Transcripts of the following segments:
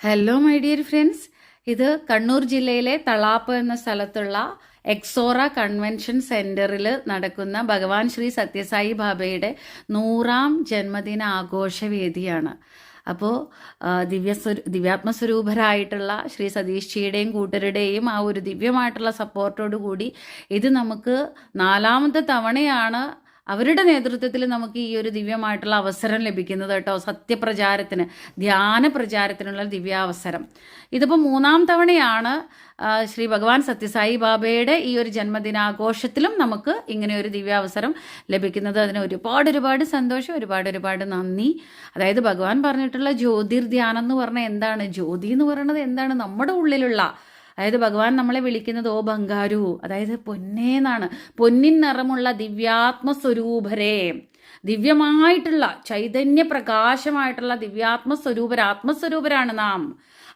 Hello my dear friends ഇത് കണ്ണൂർ ജില്ലയിലെ തളാപ്പ് എന്ന സ്ഥലത്തുള്ള എക്സോറ കൺവെൻഷൻ സെന്ററിൽ നടക്കുന്ന ഭഗവാൻ ശ്രീ സത്യസായി ബാബയുടെ നൂറാം ജന്മദിന ആഘോഷവേദിയാണ്. അപ്പോൾ ദിവ്യസ്വരൂ ദിവ്യാത്മസ്വരൂപരായിട്ടുള്ള ശ്രീ സതീഷ്ജിയുടെയും കൂട്ടരുടെയും ആ ഒരു ദിവ്യമായിട്ടുള്ള സപ്പോർട്ടോടു കൂടി ഇത് നമുക്ക് നാലാമത്തെ തവണയാണ് അവരുടെ നേതൃത്വത്തിൽ നമുക്ക് ഈ ഒരു ദിവ്യമായിട്ടുള്ള അവസരം ലഭിക്കുന്നത് കേട്ടോ സത്യപ്രചാരത്തിന് ധ്യാന പ്രചാരത്തിനുള്ള ദിവ്യാവസരം. ഇതിപ്പോൾ മൂന്നാം തവണയാണ് ശ്രീ ഭഗവാൻ സത്യസായി ബാബയുടെ ഈ ഒരു ജന്മദിനാഘോഷത്തിലും നമുക്ക് ഇങ്ങനെ ഒരു ദിവ്യാവസരം ലഭിക്കുന്നത്. അതിന് ഒരുപാട് ഒരുപാട് സന്തോഷം ഒരുപാട് ഒരുപാട് നന്ദി. അതായത് ഭഗവാൻ പറഞ്ഞിട്ടുള്ള ജ്യോതിർധ്യാനം എന്ന് പറഞ്ഞാൽ എന്താണ്? ജ്യോതി എന്ന് പറയുന്നത് എന്താണ്? നമ്മുടെ ഉള്ളിലുള്ള അതായത് ഭഗവാൻ നമ്മളെ വിളിക്കുന്നത് ഓ ബംഗാരു അതായത് പൊന്നേന്നാണ് പൊന്നിൻ നിറമുള്ള ദിവ്യാത്മസ്വരൂപരെ. ദിവ്യമായിട്ടുള്ള ചൈതന്യ പ്രകാശമായിട്ടുള്ള ദിവ്യാത്മസ്വരൂപർ ആത്മസ്വരൂപരാണ് നാം.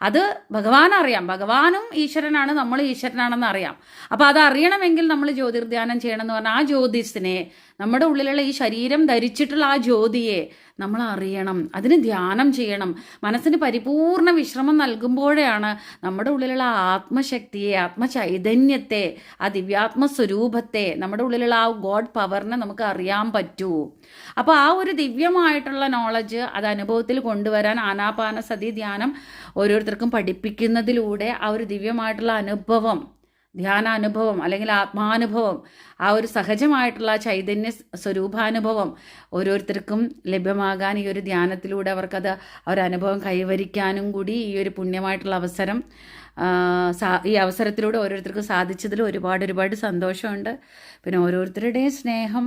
അത് ഭഗവാൻ അറിയാം ഭഗവാനും ഈശ്വരനാണ് നമ്മൾ ഈശ്വരനാണെന്ന് അറിയാം. അപ്പോൾ അത് അറിയണമെങ്കിൽ നമ്മൾ ജ്യോതിർധ്യാനം ചെയ്യണം എന്ന് പറഞ്ഞാൽ ആ ജ്യോതിസിനെ നമ്മുടെ ഉള്ളിലുള്ള ഈ ശരീരം ധരിച്ചിട്ടുള്ള ആ ജ്യോതിയെ നമ്മൾ അറിയണം അതിന് ധ്യാനം ചെയ്യണം. മനസ്സിന് പരിപൂർണ വിശ്രമം നൽകുമ്പോഴാണ് നമ്മുടെ ഉള്ളിലുള്ള ആത്മശക്തിയെ ആത്മചൈതന്യത്തെ ആ ദിവ്യാത്മ സ്വരൂപത്തെ നമ്മുടെ ഉള്ളിലുള്ള ആ ഗോഡ് പവറിനെ നമുക്ക് അറിയാൻ പറ്റൂ. അപ്പോൾ ആ ഒരു ദിവ്യമായിട്ടുള്ള നോളജ് അത് അനുഭവത്തിൽ കൊണ്ടുവരാൻ ആനാപാന സതി ധ്യാനം ഓരോരുത്തർക്കും പഠിപ്പിക്കുന്നതിലൂടെ ആ ഒരു ദിവ്യമായിട്ടുള്ള അനുഭവം ധ്യാനാനുഭവം അല്ലെങ്കിൽ ആത്മാനുഭവം ആ ഒരു സഹജമായിട്ടുള്ള ചൈതന്യ സ്വരൂപാനുഭവം ഓരോരുത്തർക്കും ലഭ്യമാകാൻ ഈ ഒരു ധ്യാനത്തിലൂടെ അവർക്കത് അനുഭവം കൈവരിക്കാനും കൂടി ഈ ഒരു പുണ്യമായിട്ടുള്ള അവസരം ഈ അവസരത്തിലൂടെ ഓരോരുത്തർക്കും സാധിച്ചതിൽ ഒരുപാട് ഒരുപാട് സന്തോഷമുണ്ട്. പിന്നെ ഓരോരുത്തരുടെയും സ്നേഹം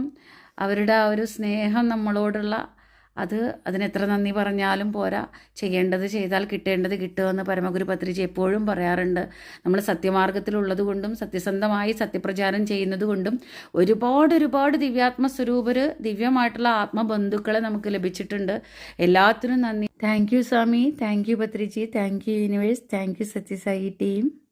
അവരുടെ ആ ഒരു സ്നേഹം നമ്മളോടുള്ള അത് അതിനെത്ര നന്ദി പറഞ്ഞാലും പോരാ. ചെയ്യേണ്ടത് ചെയ്താൽ കിട്ടേണ്ടത് കിട്ടുമെന്ന് പരമഗുരു പത്രിജി എപ്പോഴും പറയാറുണ്ട്. നമ്മൾ സത്യമാർഗത്തിലുള്ളത് കൊണ്ടും സത്യസന്ധമായി സത്യപ്രചാരം ചെയ്യുന്നത് കൊണ്ടും ഒരുപാട് ഒരുപാട് ദിവ്യാത്മ സ്വരൂപര് ദിവ്യമായിട്ടുള്ള ആത്മബന്ധുക്കളെ നമുക്ക് ലഭിച്ചിട്ടുണ്ട്. എല്ലാത്തിനും നന്ദി. Thank you Swami. Thank you Patriji. Thank you universe thank you Sathyasai team